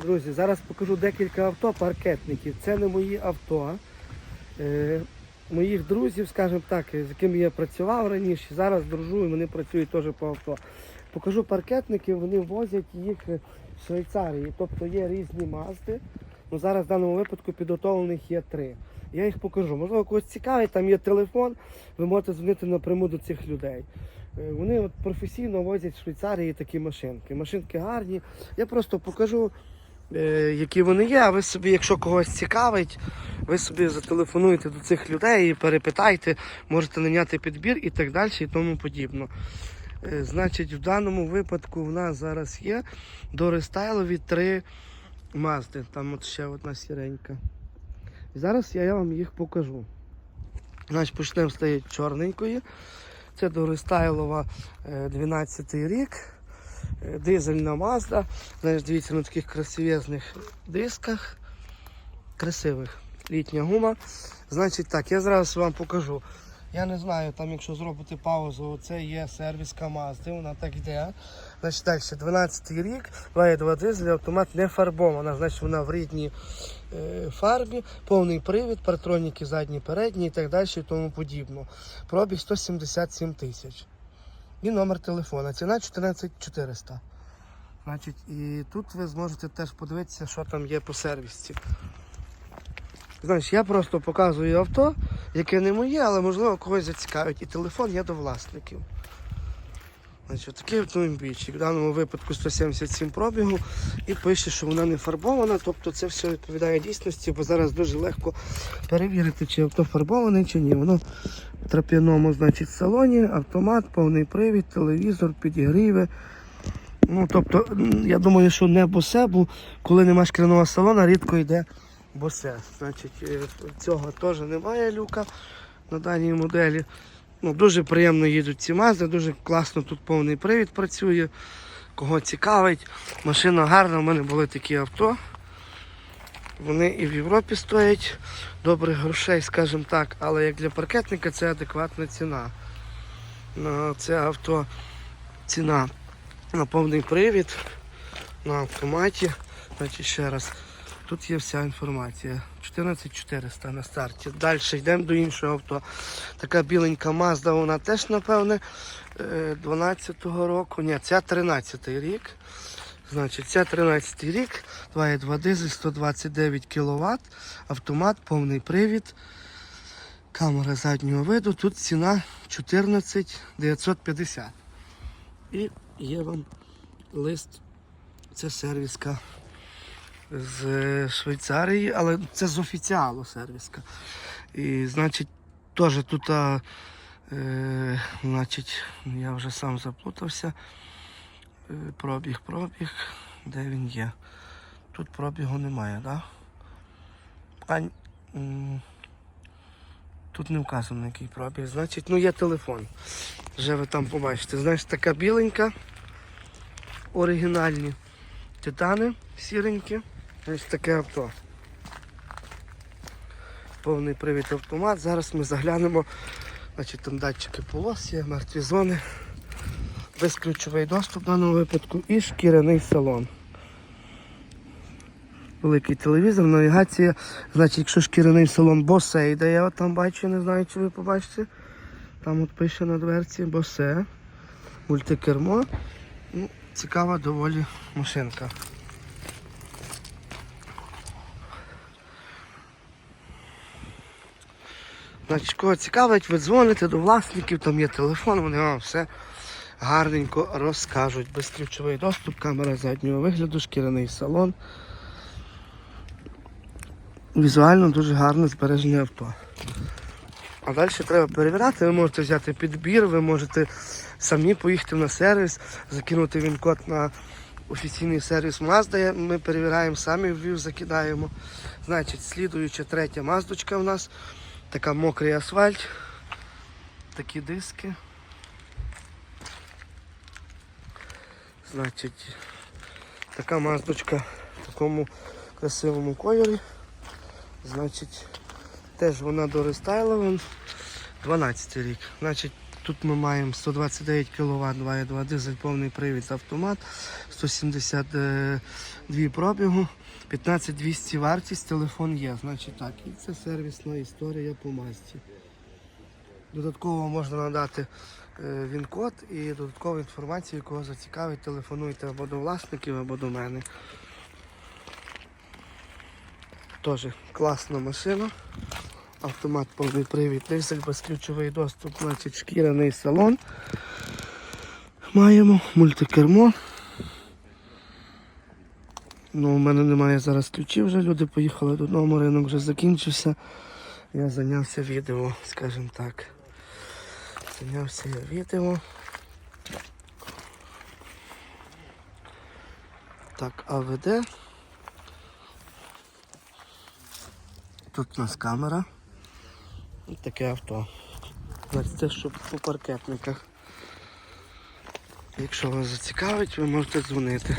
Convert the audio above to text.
Друзі, зараз покажу декілька авто паркетників. Це не мої авто. Е, моїх друзів, скажімо так, з якими я працював раніше, зараз дружу і вони працюють теж по авто. Покажу паркетники, вони возять їх в Швейцарії. Тобто є різні мазди. Ну, зараз в даному випадку підготовлених є три. Я їх покажу. Можливо, когось цікавить, там є телефон, ви можете дзвонити напряму до цих людей. Е, Вони от професійно возять в Швейцарії такі машинки. Машинки гарні. Я просто покажу, які вони є, а ви собі, якщо когось цікавить, ви собі зателефонуєте до цих людей і перепитайте, можете наняти підбір і так далі, і тому подібно. Е, Значить, в даному випадку в нас зараз є до рестайлові три мазди. Там от ще одна сіренька. Зараз я вам їх покажу. Значить, почнемо з тієї чорненької. Це до рестайлова 12 рік. Дизельна Mazda. Знаєш, дивіться на таких красивезних дисках. Красивих. Літня гума. Значить так, я зараз вам покажу. Я не знаю, там якщо зробити паузу, це є сервіска Mazda, вона так йде. Значить далі, 12 рік, 2,2 дизель, автомат не фарбована, значить вона в рідній е, фарбі, повний привід, партроніки задні, передні і так далі і тому подібно. Пробіг 177 тисяч. І номер телефона. Ціна 14400. Значить, і тут ви зможете теж подивитися, що там є по сервісці. Значить, я просто показую авто, яке не моє, але можливо когось зацікавить. І телефон є до власників. Значить, такий автомобільчик. В даному випадку 177 пробігу і пише, що вона не фарбована, тобто це все відповідає дійсності, бо зараз дуже легко перевірити, чи авто фарбоване, чи ні. Воно в трап'яному, значить, салоні, автомат, повний привід, телевізор, підігріви. Ну, тобто, я думаю, що не босе, бо коли нема шкіряного салона, рідко йде босе. Значить, е, цього теж немає люка на даній моделі. Ну, дуже приємно їдуть ці мазди, дуже класно тут повний привід працює. Кого цікавить. Машина гарна, у мене були такі авто. Вони і в Європі стоять добрих грошей, скажімо так, але як для паркетника це адекватна ціна. На це авто ціна на повний привід, на автоматі. Значить, ще раз, тут є вся інформація. 14400 на старті. Далі йдемо до іншого авто. Така біленька Mazda, вона теж, напевне, е, 12-го року. Ні, ця 13-й рік. Значить, ця 13 рік, 2,2 дизель, 129 кВт, автомат, повний привід, камера заднього виду. Тут ціна 14 950. І є вам лист, це сервіска з Швейцарії, але це з офіціалу сервіска. І значить, теж тут, е, значить, я вже сам заплутався. Е, Пробіг, пробіг. Де він є? Тут пробігу немає, так? Да? А, тут не вказано який пробіг. Значить, ну є телефон. Вже ви там побачите. Знаєш, така біленька. Оригінальні титани сіренькі. Ось таке авто. Повний привід автомат. Зараз ми заглянемо. Значить, там датчики полос є, мертві зони безключовий доступ в даному випадку і шкіряний салон. Великий телевізор, навігація. Значить, якщо шкіряний салон Bose йде, я там бачу, не знаю, чи ви побачите. Там от пише на дверці Bose. Мультикермо. Ну, цікава доволі машинка. Значить, кого цікавить, ви дзвоните до власників, там є телефон, вони вам все гарненько розкажуть. Безключовий доступ, камера заднього вигляду, шкіряний салон. Візуально дуже гарне збережене авто. А далі треба перевіряти, ви можете взяти підбір, ви можете самі поїхати на сервіс, закинути він код на офіційний сервіс Mazda. Ми перевіряємо самі Вів закидаємо. Значить, слідуюча третя маздочка у нас. Така мокрий асфальт. Такі диски. Значить, така маздочка в такому красивому кольорі. Значить, теж вона до рестайлован 12 рік. Значить, Тут ми маємо 129 кВт 2.2 дизель, повний привід автомат, 172 пробігу, 15200 вартість, телефон є. Значить так, і це сервісна історія по масті. Додатково можна надати е, він-код і додаткову інформацію, кого зацікавить, телефонуйте або до власників, або до мене. Теж класна машина. Автомат повний привід, дизель, безключовий доступ, значить шкіряний салон. Маємо мультикермо. Ну, у мене немає зараз ключів вже, люди поїхали додому, ринок вже закінчився. Я зайнявся відео, скажімо так. Зайнявся я відео. Так, АВД. Тут у нас камера. І таке авто. Це що по паркетниках. Якщо вас зацікавить, ви можете дзвонити.